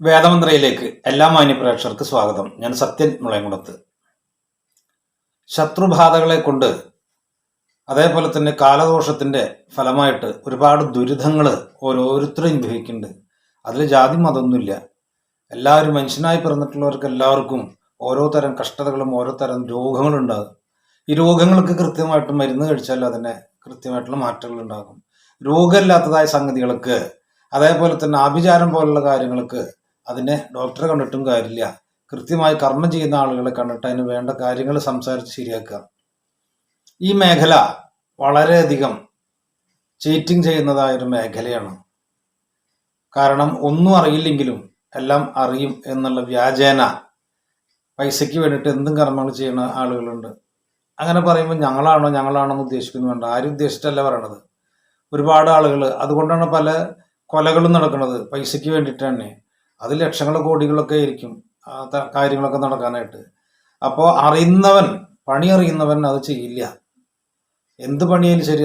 വേദമന്ത്രയിലേക്ക് എല്ലാ മാന്യപ്രേക്ഷകർക്ക് സ്വാഗതം. ഞാൻ സത്യൻ മുളയംകുളത്ത് ശത്രുബാധകളെ കൊണ്ട് അതേപോലെ തന്നെ കാലദോഷത്തിന്റെ ഫലമായിട്ട് ഒരുപാട് ദുരിതങ്ങൾ ഓരോരുത്തരും അനുഭവിക്കുന്നുണ്ട്. അതിൽ ജാതി മതമൊന്നുമില്ല. എല്ലാവരും മനുഷ്യനായി പിറന്നിട്ടുള്ളവർക്ക് എല്ലാവർക്കും ഓരോ തരം കഷ്ടതകളും ഓരോ തരം രോഗങ്ങളും ഉണ്ടാകും. ഈ രോഗങ്ങൾക്ക് കൃത്യമായിട്ട് മരുന്ന് കഴിച്ചാൽ അതിന് കൃത്യമായിട്ടുള്ള മാറ്റങ്ങൾ ഉണ്ടാകും. രോഗമില്ലാത്തതായ സംഗതികൾക്ക് അതേപോലെ തന്നെ ആഭിചാരം പോലുള്ള കാര്യങ്ങൾക്ക് അതിനെ ഡോക്ടറെ കണ്ടിട്ടും കാര്യമില്ല. കൃത്യമായി കർമ്മം ചെയ്യുന്ന ആളുകളെ കണ്ടിട്ട് അതിന് വേണ്ട കാര്യങ്ങൾ സംസാരിച്ച് ശരിയാക്കുക. ഈ മേഖല വളരെയധികം ചീറ്റിംഗ് ചെയ്യുന്നതായ ഒരു മേഖലയാണ്. കാരണം ഒന്നും അറിയില്ലെങ്കിലും എല്ലാം അറിയും എന്നുള്ള വ്യാജേന പൈസയ്ക്ക് വേണ്ടിയിട്ട് എന്തും കർമ്മങ്ങൾ ചെയ്യുന്ന ആളുകളുണ്ട്. അങ്ങനെ പറയുമ്പോൾ ഞങ്ങളാണോ ഞങ്ങളാണോ എന്ന് ഉദ്ദേശിക്കുന്നു വേണ്ട. ആരും ഉദ്ദേശിച്ചിട്ടല്ല പറയണത്. ഒരുപാട് ആളുകൾ അതുകൊണ്ടാണ് പല കൊലകളും നടക്കുന്നത്. പൈസയ്ക്ക് വേണ്ടിയിട്ട് തന്നെ. അത് ലക്ഷങ്ങൾ കോടികളൊക്കെ ആയിരിക്കും കാര്യങ്ങളൊക്കെ നടക്കാനായിട്ട്. അപ്പോൾ അറിയുന്നവൻ പണി അറിയുന്നവൻ അത് ചെയ്യില്ല. എന്ത് പണിയാലും ശരി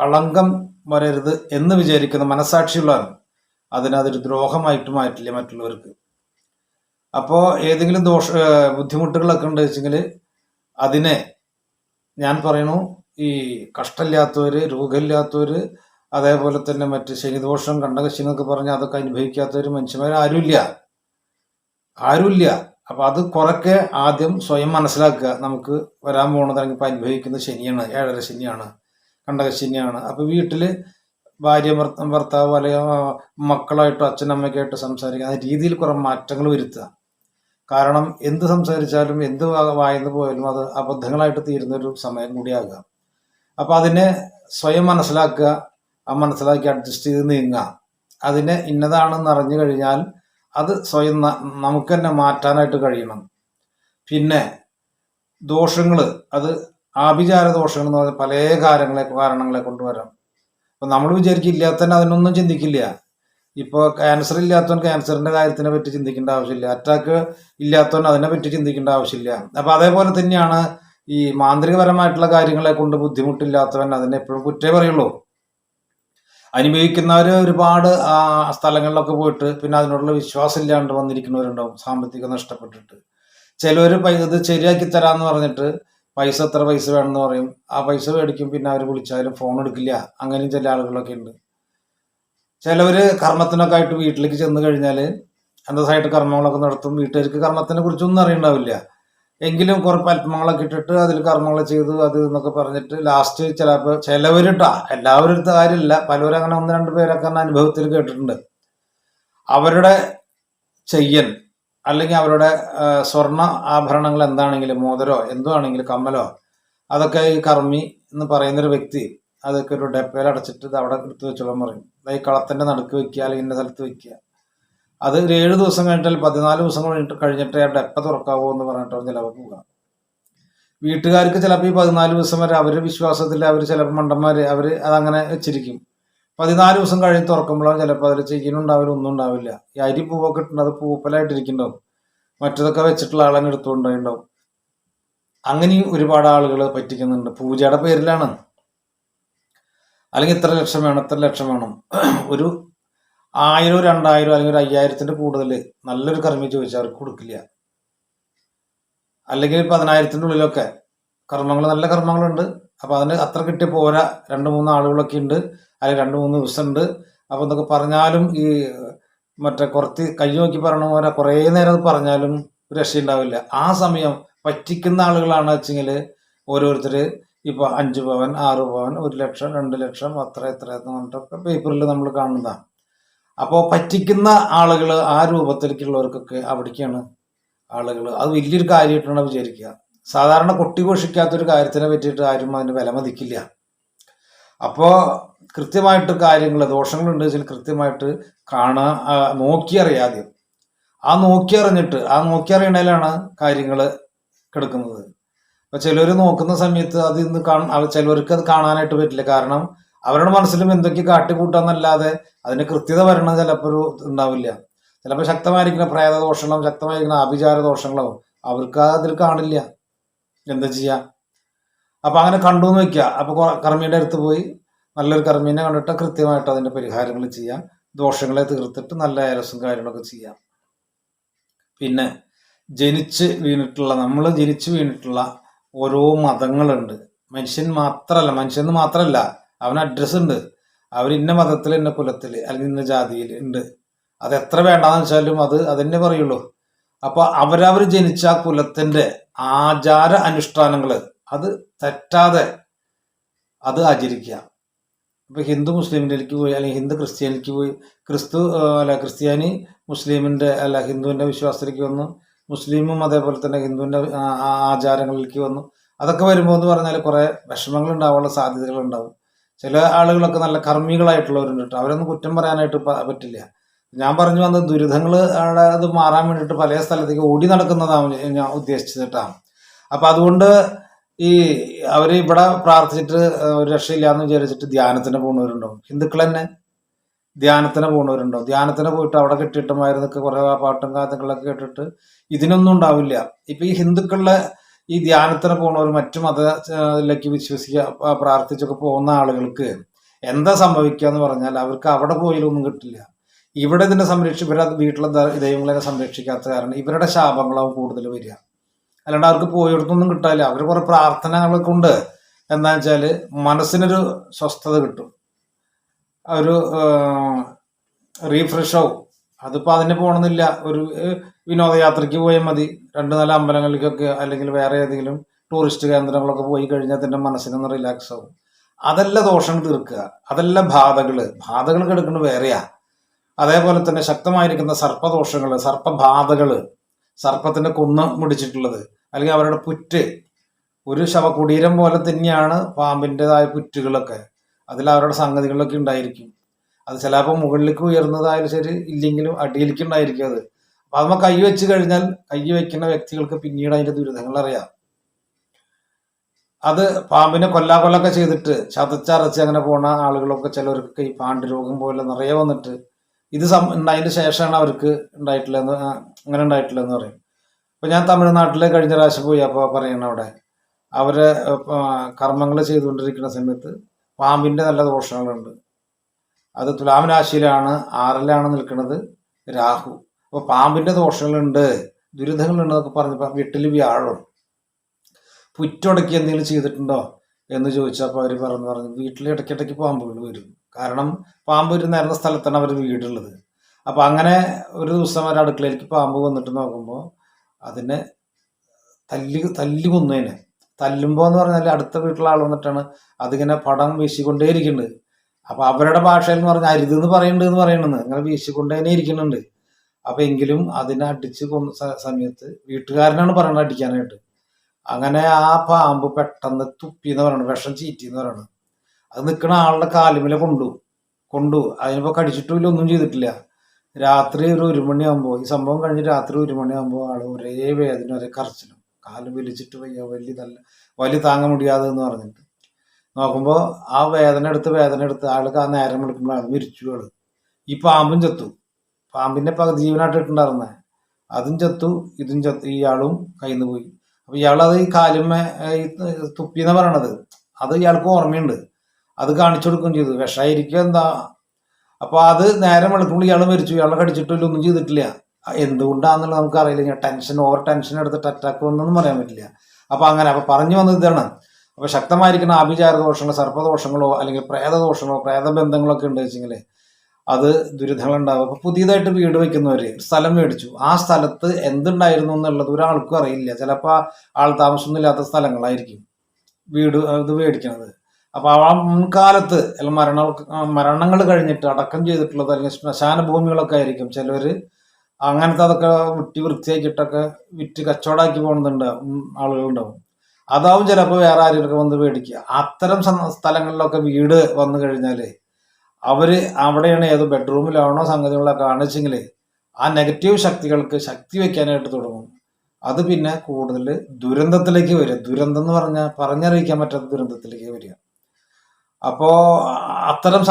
കളങ്കം വരരുത് എന്ന് വിചാരിക്കുന്ന മനസാക്ഷിയുള്ളവൻ അതിനതൊരു ദ്രോഹമായിട്ട് മാറ്റില്ല മറ്റുള്ളവർക്ക്. അപ്പോൾ ഏതെങ്കിലും ദോഷ ബുദ്ധിമുട്ടുകളൊക്കെ ഉണ്ട് വെച്ചെങ്കിൽ അതിനെ ഞാൻ പറയണു ഈ കഷ്ടമില്ലാത്തവർ രോഗമില്ലാത്തവര് അതേപോലെ തന്നെ മറ്റ് ശനിദോഷം കണ്ടകശി എന്നൊക്കെ പറഞ്ഞാൽ അതൊക്കെ അനുഭവിക്കാത്തവര് മനുഷ്യന്മാർ ആരുമില്ല. ആരുമില്ല. അപ്പൊ അത് കുറക്കെ ആദ്യം സ്വയം മനസ്സിലാക്കുക. നമുക്ക് വരാൻ പോകുന്നത് അല്ലെങ്കിൽ ഇപ്പൊ അനുഭവിക്കുന്ന ശനിയാണ് ഏഴര ശനിയാണ് കണ്ടകശനിയാണ് അപ്പൊ വീട്ടിൽ ഭാര്യ ഭർത്ത- ഭർത്താവ് അല്ലെങ്കിൽ മക്കളായിട്ടോ അച്ഛനമ്മയ്ക്കായിട്ടോ സംസാരിക്കുക. ആ രീതിയിൽ കുറെ മാറ്റങ്ങൾ വരുത്തുക. കാരണം എന്ത് സംസാരിച്ചാലും എന്ത് വായന്ന് പോയാലും അത് അബദ്ധങ്ങളായിട്ട് തീരുന്ന ഒരു സമയം കൂടിയാകുക അപ്പൊ അതിനെ സ്വയം മനസ്സിലാക്കുക. മനസ്സിലാക്കി അഡ്ജസ്റ്റ് ചെയ്ത് നീങ്ങുക. അതിനെ ഇന്നതാണെന്ന് അറിഞ്ഞു കഴിഞ്ഞാൽ അത് സ്വയം നമുക്ക് തന്നെ മാറ്റാനായിട്ട് കഴിയണം. പിന്നെ ദോഷങ്ങൾ അത് ആഭിചാര ദോഷങ്ങൾ എന്ന് പറഞ്ഞാൽ പല കാര്യങ്ങളെ കാരണങ്ങളെ കൊണ്ടുവരാം. അപ്പം നമ്മൾ വിചാരിക്കില്ല തന്നെ അതിനൊന്നും ചിന്തിക്കില്ല. ഇപ്പോൾ ക്യാൻസർ ഇല്ലാത്തവൻ ക്യാൻസറിന്റെ കാര്യത്തിനെ പറ്റി ചിന്തിക്കേണ്ട ആവശ്യമില്ല. അറ്റാക്ക് ഇല്ലാത്തവൻ അതിനെ പറ്റി ചിന്തിക്കേണ്ട ആവശ്യമില്ല. അപ്പോൾ അതേപോലെ തന്നെയാണ് ഈ മാന്ത്രികപരമായിട്ടുള്ള കാര്യങ്ങളെ കൊണ്ട് ബുദ്ധിമുട്ടില്ലാത്തവൻ അതിനെ എപ്പോഴും കുറ്റേ പറയുള്ളൂ. അനുഭവിക്കുന്നവർ ഒരുപാട് സ്ഥലങ്ങളിലൊക്കെ പോയിട്ട് പിന്നെ അതിനോടുള്ള വിശ്വാസം ഇല്ലാണ്ട് വന്നിരിക്കുന്നവരുണ്ടാവും സാമ്പത്തികം നഷ്ടപ്പെട്ടിട്ട്. ചിലവർ ഇത് ശരിയാക്കി തരാന്ന് പറഞ്ഞിട്ട് പൈസ എത്ര പൈസ വേണമെന്ന് പറയും. ആ പൈസ മേടിക്കും പിന്നെ അവർ വിളിച്ചാലും ഫോൺ എടുക്കില്ല. അങ്ങനെയും ചില ആളുകളൊക്കെ ഉണ്ട്. ചിലവർ കർമ്മത്തിനൊക്കെ ആയിട്ട് വീട്ടിലേക്ക് ചെന്ന് കഴിഞ്ഞാൽ അന്തസ്സായിട്ട് കർമ്മങ്ങളൊക്കെ നടത്തും വീട്ടുകാർക്ക് കർമ്മത്തിനെ കുറിച്ചൊന്നും അറിയണ്ടാവില്ല. എങ്കിലും കുറെ അല്പങ്ങളൊക്കെ ഇട്ടിട്ട് അതിൽ കർമ്മങ്ങൾ ചെയ്തു അത് എന്നൊക്കെ പറഞ്ഞിട്ട് ലാസ്റ്റ് ചിലപ്പോൾ ചിലവരിട്ടാ എല്ലാവരും എടുത്ത കാര്യമില്ല പലവരും അങ്ങനെ ഒന്ന് രണ്ട് പേരൊക്കെ അനുഭവത്തിൽ കേട്ടിട്ടുണ്ട്. അവരുടെ ചെയ്യൻ അല്ലെങ്കിൽ അവരുടെ സ്വർണ ആഭരണങ്ങൾ എന്താണെങ്കിലും മോതിരോ എന്തോ ആണെങ്കിലും കമ്മലോ അതൊക്കെ ഈ കർമ്മി എന്ന് പറയുന്നൊരു വ്യക്തി അതൊക്കെ ഒരു ഡപ്പയിൽ അടച്ചിട്ട് അവിടെ എടുത്ത് വെച്ചോളാൻ പറയും. അതായത് ഈ കളത്തിന്റെ നടുക്ക് വെക്കുക അല്ലെങ്കിൽ ഇന്ന സ്ഥലത്ത് വെക്കുക. അത് ഒരു ഏഴ് ദിവസം കഴിഞ്ഞിട്ട് പതിനാല് ദിവസം കഴിഞ്ഞിട്ട് കഴിഞ്ഞിട്ട് ആ ഡെപ്പ തുറക്കാവോ എന്ന് പറഞ്ഞിട്ട് ചിലവർക്ക് പോകാം. വീട്ടുകാർക്ക് ചിലപ്പോൾ ഈ പതിനാല് ദിവസം വരെ അവരുടെ വിശ്വാസത്തിൽ അവർ ചിലപ്പോൾ മണ്ടന്മാർ അവർ അതങ്ങനെ വെച്ചിരിക്കും. പതിനാല് ദിവസം കഴിഞ്ഞ് തുറക്കുമ്പോഴാണ് ചിലപ്പോൾ അതിൽ ചെയ്യുന്നുണ്ടാവില്ല ഒന്നും ഉണ്ടാവില്ല ഈ അരി പൂവൊക്കെ ഇട്ടുണ്ട് അത് പൂപ്പലായിട്ടിരിക്കുന്നുണ്ടാവും. മറ്റതൊക്കെ വെച്ചിട്ടുള്ള ആളങ്ങ് എടുത്തുകൊണ്ടുണ്ടാവും അങ്ങനെയും ഒരുപാട് ആളുകൾ പറ്റിക്കുന്നുണ്ട്. പൂജയുടെ പേരിലാണ്. അല്ലെങ്കിൽ ഇത്ര ലക്ഷം വേണം ഇത്ര ലക്ഷം വേണം. ഒരു ആയിരം രണ്ടായിരം അല്ലെങ്കിൽ ഒരു അയ്യായിരത്തിന്റെ കൂടുതൽ നല്ലൊരു കർമ്മി ചോദിച്ചാൽ അവർക്ക് കൊടുക്കില്ല. അല്ലെങ്കിൽ പതിനായിരത്തിന്റെ ഉള്ളിലൊക്കെ കർമ്മങ്ങൾ നല്ല കർമ്മങ്ങളുണ്ട്. അപ്പൊ അതിന് അത്ര കിട്ടിയ പോരാ രണ്ട് മൂന്ന് ആളുകളൊക്കെ ഉണ്ട് അല്ലെങ്കിൽ രണ്ട് മൂന്ന് ദിവസം ഉണ്ട് അപ്പൊ എന്തൊക്കെ പറഞ്ഞാലും ഈ മറ്റേ കുറച്ച് കൈ നോക്കി പറയണ പോലെ കുറേ നേരം പറഞ്ഞാലും രക്ഷയുണ്ടാവില്ല. ആ സമയം പറ്റിക്കുന്ന ആളുകളാണ് വെച്ചെങ്കിൽ ഓരോരുത്തർ ഇപ്പൊ അഞ്ച് പവൻ ആറ് പവൻ ഒരു ലക്ഷം രണ്ട് ലക്ഷം അത്ര എത്ര എന്ന് പറഞ്ഞിട്ടൊക്കെ പേപ്പറിൽ നമ്മൾ കാണുന്നതാണ്. അപ്പോൾ പറ്റിക്കുന്ന ആളുകൾ ആ രൂപത്തിലേക്കുള്ളവർക്കൊക്കെ അവിടേക്കാണ് ആളുകൾ അത് വലിയൊരു കാര്യമായിട്ടാണ് വിചാരിക്കുക. സാധാരണ കൊട്ടിഘോഷിക്കാത്തൊരു കാര്യത്തിനെ പറ്റിയിട്ട് ആരും അതിന് വില മതിക്കില്ല. അപ്പോൾ കൃത്യമായിട്ട് കാര്യങ്ങൾ ദോഷങ്ങളുണ്ട് വെച്ചാൽ കൃത്യമായിട്ട് കാണാൻ നോക്കിയറിയാതെ ആ നോക്കിയറിഞ്ഞിട്ട് ആ നോക്കിയറിയണേലാണ് കാര്യങ്ങൾ കിടക്കുന്നത്. അപ്പൊ ചിലർ നോക്കുന്ന സമയത്ത് അത് ഇന്ന് കാണാൻ ചിലവർക്ക് അത് കാണാനായിട്ട് പറ്റില്ല. കാരണം അവരുടെ മനസ്സിലും എന്തൊക്കെ കാട്ടിക്കൂട്ടാന്നല്ലാതെ അതിന് കൃത്യത വരണം ചിലപ്പോൾ ഒരു ഉണ്ടാവില്ല. ചിലപ്പോൾ ശക്തമായിരിക്കുന്ന പ്രേതദോഷങ്ങളും ശക്തമായിരിക്കുന്ന ആഭിചാര ദോഷങ്ങളോ അവർക്ക് അതിൽ കാണില്ല. എന്താ ചെയ്യ? അപ്പൊ അങ്ങനെ കണ്ടു എന്ന് വെക്കുക. അപ്പൊ കർമ്മീടെ കർമ്മിയുടെ അടുത്ത് പോയി. നല്ലൊരു കർമ്മീനെ കണ്ടിട്ട് കൃത്യമായിട്ട് അതിന്റെ പരിഹാരങ്ങൾ ചെയ്യാം. ദോഷങ്ങളെ തീർത്തിട്ട് നല്ല ഏലസും കാര്യങ്ങളൊക്കെ ചെയ്യാം. പിന്നെ ജനിച്ച് വീണിട്ടുള്ള നമ്മൾ ജനിച്ച് വീണിട്ടുള്ള ഓരോ മതങ്ങളുണ്ട്. മനുഷ്യൻ മാത്രമല്ല മനുഷ്യൻ മാത്രമല്ല അവന് അഡ്രസ്സ് ഉണ്ട്. അവർ ഇന്ന മതത്തിൽ ഇന്ന കുലത്തിൽ അല്ലെങ്കിൽ ഇന്ന ജാതിയിൽ ഉണ്ട്. അത് എത്ര വേണ്ടാന്ന് വെച്ചാലും അത് അതന്നെ പറയുള്ളൂ. അപ്പൊ അവരവർ ജനിച്ച കുലത്തിന്റെ ആചാര അനുഷ്ഠാനങ്ങൾ അത് തെറ്റാതെ അത് ആചരിക്കുക. ഇപ്പൊ ഹിന്ദു മുസ്ലിമിലേക്ക് പോയി അല്ലെങ്കിൽ ഹിന്ദു ക്രിസ്ത്യാനിക്ക് പോയി ക്രിസ്തു അല്ല ക്രിസ്ത്യാനി മുസ്ലിമിന്റെ അല്ല ഹിന്ദുവിന്റെ വിശ്വാസത്തിലേക്ക് വന്നു. മുസ്ലിമും അതേപോലെ തന്നെ ഹിന്ദുവിന്റെ ആചാരങ്ങളിലേക്ക് വന്നു. അതൊക്കെ വരുമ്പോൾ എന്ന് പറഞ്ഞാൽ കുറെ വിഷമങ്ങൾ ഉണ്ടാവാനുള്ള സാധ്യതകൾ ഉണ്ടാവും ചില ആളുകളൊക്കെ നല്ല കർമ്മികളായിട്ടുള്ളവരുണ്ട് കേട്ടോ. അവരൊന്നും കുറ്റം പറയാനായിട്ട് പറ്റില്ല. ഞാൻ പറഞ്ഞു വന്ന ദുരിതങ്ങൾ അത് മാറാൻ വേണ്ടിയിട്ട് പല സ്ഥലത്തേക്ക് ഓടി നടക്കുന്നതാണ് ഞാൻ ഉദ്ദേശിച്ചത് കേട്ടോ. അപ്പം അതുകൊണ്ട് ഈ അവർ ഇവിടെ പ്രാർത്ഥിച്ചിട്ട് ഒരു രക്ഷയില്ലാന്ന് വിചാരിച്ചിട്ട് ധ്യാനത്തിന് പോകുന്നവരുണ്ടാവും ഹിന്ദുക്കൾ തന്നെ ധ്യാനത്തിന് പോകുന്നവരുണ്ടാവും ധ്യാനത്തിന് പോയിട്ട് അവിടെ കിട്ടിയിട്ടുമായിരുന്നൊക്കെ കുറേ പാട്ടും കാര്യങ്ങളൊക്കെ കേട്ടിട്ട് ഇതിനൊന്നും ഉണ്ടാവില്ല. ഇപ്പം ഈ ഹിന്ദുക്കളിലെ ഈ ധ്യാനത്തിന് പോകുന്നവർ മറ്റു മതത്തിലേക്ക് വിശ്വസിക്കുക പ്രാർത്ഥിച്ചൊക്കെ പോകുന്ന ആളുകൾക്ക് എന്താ സംഭവിക്കുക എന്ന് പറഞ്ഞാൽ അവർക്ക് അവിടെ പോയാലൊന്നും കിട്ടില്ല. ഇവിടെ ഇതിനെ സംരക്ഷിച്ച് ഇവരെ വീട്ടിലെ ദൈവങ്ങളെ സംരക്ഷിക്കാത്ത കാരണം ഇവരുടെ ശാപങ്ങളാവും കൂടുതൽ വരിക. അല്ലാണ്ട് അവർക്ക് പോയിടത്തൊന്നും കിട്ടാല്ല അവർ കുറെ പ്രാർത്ഥനകളൊക്കെ ഉണ്ട്. എന്താ വെച്ചാൽ മനസ്സിനൊരു സ്വസ്ഥത കിട്ടും. ഒരു റീഫ്രഷ് അതിപ്പോ അതിന് പോകണമെന്നില്ല ഒരു വിനോദയാത്രയ്ക്ക് പോയാൽ മതി. രണ്ട് നാല് അമ്പലങ്ങളിലേക്കൊക്കെ അല്ലെങ്കിൽ വേറെ ഏതെങ്കിലും ടൂറിസ്റ്റ് കേന്ദ്രങ്ങളൊക്കെ പോയി കഴിഞ്ഞാൽ തന്നെ മനസ്സിനൊന്ന് റിലാക്സ് ആവും. അതല്ല ദോഷം തീർക്കുക. അതല്ല ബാധകൾ. ബാധകൾ കിടക്കുന്നത് വേറെയാ. അതേപോലെ തന്നെ ശക്തമായിരിക്കുന്ന സർപ്പദോഷങ്ങൾ സർപ്പബാധകൾ സർപ്പത്തിന്റെ കുന്ന് മുടിച്ചിട്ടുള്ളത് അല്ലെങ്കിൽ അവരുടെ പുറ്റ്. ഒരു ശവകുടീരം പോലെ തന്നെയാണ് പാമ്പിന്റെതായ പുറ്റുകളൊക്കെ. അതിൽ അവരുടെ സംഗതികളൊക്കെ ഉണ്ടായിരിക്കും. അത് ചിലപ്പോൾ മുകളിലേക്ക് ഉയർന്നതായാലും ശരി ഇല്ലെങ്കിലും അടിയിലേക്ക് ഉണ്ടായിരിക്കും അത്. അപ്പൊ നമ്മൾ കൈ വെച്ച് കഴിഞ്ഞാൽ കൈ വെക്കുന്ന വ്യക്തികൾക്ക് പിന്നീട് അതിന്റെ ദുരിതങ്ങൾ അറിയാം. അത് പാമ്പിനെ കൊല്ലാകൊല്ലൊക്കെ ചെയ്തിട്ട് ചതച്ചരച്ച് അങ്ങനെ പോണ ആളുകളൊക്കെ ചിലവർക്ക് ഈ പാണ്ഡുരോഗം പോലെ നിറയെ വന്നിട്ട് ഇത് സം ഉണ്ടായതിന് ശേഷമാണ് അവർക്ക് ഉണ്ടായിട്ടില്ല അങ്ങനെ എന്ന് പറയും. ഇപ്പൊ ഞാൻ തമിഴ്നാട്ടിലെ കഴിഞ്ഞ പ്രാവശ്യം പോയി അപ്പോൾ പറയണ അവിടെ അവർ കർമ്മങ്ങൾ ചെയ്തുകൊണ്ടിരിക്കുന്ന സമയത്ത് പാമ്പിന്റെ നല്ല ദോഷങ്ങളുണ്ട്. അത് തുലാം രാശിയിലാണ് ആറിലാണ് നിൽക്കുന്നത് രാഹു. അപ്പോൾ പാമ്പിന്റെ ദോഷങ്ങളുണ്ട് ദുരിതങ്ങളുണ്ട് എന്നൊക്കെ പറഞ്ഞപ്പോ വീട്ടിൽ വ്യാഴം. പുറ്റൊടക്കി എന്തെങ്കിലും ചെയ്തിട്ടുണ്ടോ എന്ന് ചോദിച്ചപ്പോൾ അവർ പറഞ്ഞു പറഞ്ഞു വീട്ടിൽ ഇടയ്ക്കിടയ്ക്ക് പാമ്പുകൾ വരും. കാരണം പാമ്പ് ഒരു നേരുന്ന സ്ഥലത്താണ് അവർ വീടുള്ളത്. അപ്പോൾ അങ്ങനെ ഒരു ദിവസം അവർ അടുക്കളയിലേക്ക് പാമ്പ് വന്നിട്ട് നോക്കുമ്പോൾ അതിനെ തല്ലി തല്ലി കൊന്നതിനെ തല്ലുമ്പോൾ എന്ന് പറഞ്ഞാൽ അടുത്ത വീട്ടിലെ ആൾ വന്നിട്ടാണ് അതിങ്ങനെ പടം വീശിക്കൊണ്ടേയിരിക്കുന്നുണ്ട് അപ്പൊ അവരുടെ ഭാഷയിൽ എന്ന് പറഞ്ഞാൽ അരുത് എന്ന് പറയുന്നുണ്ട് എന്ന് പറയണെന്ന്. വീശിക്കൊണ്ട് തന്നെ ഇരിക്കുന്നുണ്ട്. അപ്പൊ എങ്കിലും അതിനെ അടിച്ച് കൊന്ന സമയത്ത് വീട്ടുകാരനാണ് പറയുന്നത് അടിക്കാനായിട്ട്. അങ്ങനെ ആ പാമ്പ് പെട്ടെന്ന് തുപ്പി എന്ന് പറയണത് വിഷം ചീറ്റി എന്ന് പറയണത്. അത് നിൽക്കുന്ന ആളുടെ കാലുമില കൊണ്ടു. കൊണ്ടു. അതിനിപ്പോ കടിച്ചിട്ടില്ല ഒന്നും ചെയ്തിട്ടില്ല. രാത്രി ഒരു ഒരു മണിയാകുമ്പോൾ ഈ സംഭവം കഴിഞ്ഞ് രാത്രി ഒരു മണിയാകുമ്പോൾ ആൾ ഒരേ വേദന ഒരേ കറച്ചിലും കാൽ വലിച്ചിട്ട് വയ്യ വലിയ നല്ല വലിയ താങ്ങ മുടിയാതെ എന്ന് പറഞ്ഞിട്ട്. നോക്കുമ്പോൾ ആ വേദന എടുത്ത് വേദന എടുത്ത് ആൾക്ക് ആ നേരം എടുക്കുമ്പോൾ അത് മരിച്ചു ആൾ. ഈ പാമ്പും ചത്തു. പാമ്പിന്റെ പകുതി ജീവനായിട്ട് ഇട്ടുണ്ടായിരുന്നേ അതും ചത്തു ഇതും ചത്തു ഇയാളും കയ്യിൽ നിന്ന് പോയി. അപ്പൊ ഇയാളത് ഈ കാലുമ തുപ്പി എന്ന് പറയണത്? അത് ഇയാൾക്ക് ഓർമ്മയുണ്ട്. അത് കാണിച്ചു കൊടുക്കുകയും ചെയ്തു. വിഷമായിരിക്കും എന്താ? അപ്പൊ അത് നേരം വെളുക്കുമ്പോൾ ഇയാൾ മരിച്ചു. ഇയാളെ കടിച്ചിട്ടില്ല ഒന്നും ചെയ്തിട്ടില്ല. ആ എന്തുകൊണ്ടാന്നുള്ളത് നമുക്ക് അറിയില്ല ടെൻഷൻ ഓവർ ടെൻഷൻ എടുത്തിട്ട് അറ്റാക്ക് വന്നൊന്നും പറയാൻ പറ്റില്ല. അപ്പൊ അങ്ങനെ അപ്പൊ പറഞ്ഞു വന്നത് ഇതാണ്. അപ്പൊ ശക്തമായിരിക്കുന്ന ആഭിചാര ദോഷങ്ങളോ സർപ്പദോഷങ്ങളോ അല്ലെങ്കിൽ പ്രേതദോഷങ്ങളോ പ്രേതബന്ധങ്ങളോ ഒക്കെ ഉണ്ട് വെച്ചെങ്കിൽ അത് ദുരിതങ്ങൾ ഉണ്ടാവും. അപ്പൊ പുതിയതായിട്ട് വീട് വെക്കുന്നവര് സ്ഥലം മേടിച്ചു. ആ സ്ഥലത്ത് എന്തുണ്ടായിരുന്നു എന്നുള്ളത് ഒരാൾക്കും അറിയില്ല. ചിലപ്പോ ആൾ താമസമൊന്നുമില്ലാത്ത സ്ഥലങ്ങളായിരിക്കും വീട് ഇത് മേടിക്കണത്. അപ്പൊ ആ മുൻകാലത്ത് അല്ല മരണ മരണങ്ങൾ കഴിഞ്ഞിട്ട് അടക്കം ചെയ്തിട്ടുള്ളത് അല്ലെങ്കിൽ ശ്മശാന ഭൂമികളൊക്കെ ആയിരിക്കും ചിലവര്. അങ്ങനത്തെ അതൊക്കെ വിട്ടി വൃത്തിയാക്കിയിട്ടൊക്കെ വിറ്റ് കച്ചവടമാക്കി പോകുന്നുണ്ട് ആളുകളുണ്ടാവും. അതാവും ചിലപ്പോൾ വേറെ ആരെങ്കിലും വന്ന് മേടിക്കുക അത്തരം സ്ഥലങ്ങളിലൊക്കെ വീട് വന്നു കഴിഞ്ഞാൽ അവർ അവിടെയാണ് ഏത് ബെഡ്റൂമിലാണോ സംഗതികളൊക്കെ കാണിച്ചെങ്കിൽ ആ നെഗറ്റീവ് ശക്തികൾക്ക് ശക്തി വയ്ക്കാനായിട്ട് തുടങ്ങും. അത് പിന്നെ കൂടുതൽ ദുരന്തത്തിലേക്ക് വരിക. ദുരന്തം എന്ന് പറഞ്ഞാൽ പറഞ്ഞറിയിക്കാൻ പറ്റാത്ത ദുരന്തത്തിലേക്ക് വരിക. അപ്പോൾ അത്തരം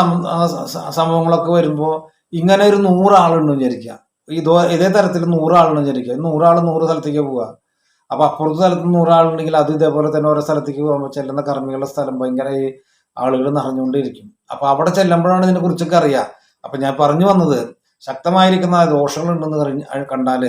സംഭവങ്ങളൊക്കെ വരുമ്പോൾ ഇങ്ങനെ ഒരു നൂറാളുണ്ടെന്ന് വിചാരിക്കുക. ഇതോ ഇതേ തരത്തിൽ നൂറാളുണ്ടെന്ന് വിചാരിക്കുക. നൂറാൾ നൂറ് സ്ഥലത്തേക്ക് പോവുക. അപ്പൊ അപ്പുറത്തെ സ്ഥലത്ത് നൂറാളുണ്ടെങ്കിൽ അത് ഇതേപോലെ തന്നെ ഓരോ സ്ഥലത്തേക്ക് ചെല്ലുന്ന കർമ്മികളുടെ സ്ഥലം ഭയങ്കര ഈ ആളുകൾ നിറഞ്ഞുകൊണ്ടിരിക്കും അപ്പൊ അവിടെ ചെല്ലുമ്പോഴാണ് ഇതിനെ കുറിച്ചൊക്കെ അറിയാം. അപ്പൊ ഞാൻ പറഞ്ഞു വന്നത് ശക്തമായിരിക്കുന്ന ദോഷങ്ങളുണ്ടെന്ന് അറിഞ്ഞ് കണ്ടാൽ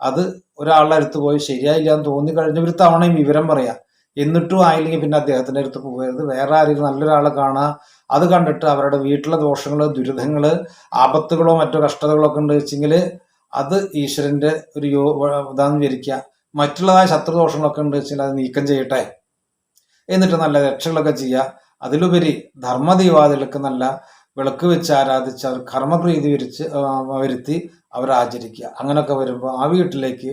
അത് ഒരാളുടെ അടുത്ത് പോയി ശരിയായില്ല എന്ന് തോന്നി കഴിഞ്ഞ ഒരു തവണയും വിവരം പറയാം. എന്നിട്ടും ആയില്ലെങ്കിൽ പിന്നെ അദ്ദേഹത്തിന്റെ അടുത്ത് പോകരുത് വേറെ ആരെങ്കിലും നല്ലൊരാളെ കാണുക അത് കണ്ടിട്ട് അവരുടെ വീട്ടിലെ ദോഷങ്ങൾ ദുരിതങ്ങൾ ആപത്തുകളോ മറ്റോ കഷ്ടതകളോ ഒക്കെ ഉണ്ട് വെച്ചെങ്കിൽ അത് ഈശ്വരന്റെ ഒരു യോ ഇതാന്ന് വിചാരിക്കുക മറ്റുള്ളതായ ശത്രുദോഷങ്ങളൊക്കെ ഉണ്ട് വെച്ചാൽ അത് നീക്കം ചെയ്യട്ടെ. എന്നിട്ട് നല്ല രക്ഷകളൊക്കെ ചെയ്യുക. അതിലുപരി ധർമ്മദീവാദികൾക്ക് നല്ല വിളക്ക് വെച്ച് ആരാധിച്ച് അവർ കർമ്മപ്രീതി വിരിച്ച് വരുത്തി അവർ ആചരിക്കുക. അങ്ങനെയൊക്കെ വരുമ്പോൾ ആ വീട്ടിലേക്ക്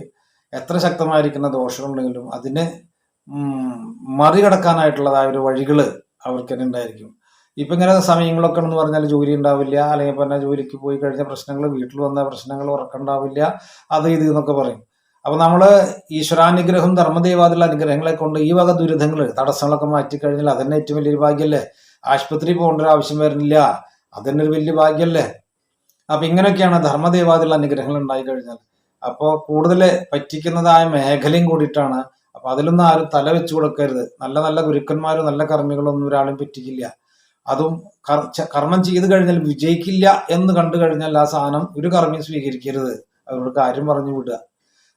എത്ര ശക്തമായിരിക്കുന്ന ദോഷമുണ്ടെങ്കിലും അതിനെ മറികടക്കാനായിട്ടുള്ളതായ ഒരു വഴികൾ അവർക്ക് തന്നെ ഉണ്ടായിരിക്കും. ഇപ്പം ഇങ്ങനെ സമയങ്ങളൊക്കെ എന്ന് പറഞ്ഞാൽ ജോലി ഉണ്ടാവില്ല. അല്ലെങ്കിൽ പിന്നെ ജോലിക്ക് പോയി കഴിഞ്ഞ പ്രശ്നങ്ങൾ വീട്ടിൽ വന്ന പ്രശ്നങ്ങൾ ഉറക്കണ്ടാവില്ല അത് ഇത് എന്നൊക്കെ പറയും. അപ്പൊ നമ്മൾ ഈശ്വരാനുഗ്രഹം ധർമ്മദേവാദിയുള്ള അനുഗ്രഹങ്ങളെ കൊണ്ട് ഈ വക ദുരിതങ്ങൾ തടസ്സങ്ങളൊക്കെ മാറ്റിക്കഴിഞ്ഞാൽ അതന്നെ ഏറ്റവും വലിയൊരു ഭാഗ്യല്ലേ? ആശുപത്രി പോകേണ്ട ഒരു ആവശ്യം വരുന്നില്ല. അതന്നെ ഒരു വലിയ ഭാഗ്യല്ലേ? അപ്പൊ ഇങ്ങനെയൊക്കെയാണ് ധർമ്മദേവാദിയുള്ള അനുഗ്രഹങ്ങൾ ഉണ്ടായി കഴിഞ്ഞാൽ. അപ്പോൾ കൂടുതൽ പറ്റിക്കുന്നതായ മേഖലയും കൂടിയിട്ടാണ്. അപ്പൊ അതിലൊന്നും ആരും തല വെച്ചു കൊടുക്കരുത്. നല്ല നല്ല ഗുരുക്കന്മാരും നല്ല കർമ്മികളും ഒന്നും ഒരാളും പറ്റിക്കില്ല. അതും കർമ്മം ചെയ്ത് കഴിഞ്ഞാൽ വിജയിക്കില്ല എന്ന് കണ്ടു കഴിഞ്ഞാൽ ആ സാധനം ഒരു കർമ്മിയും സ്വീകരിക്കരുത്. അവരോട് കാര്യം പറഞ്ഞു വിടുക.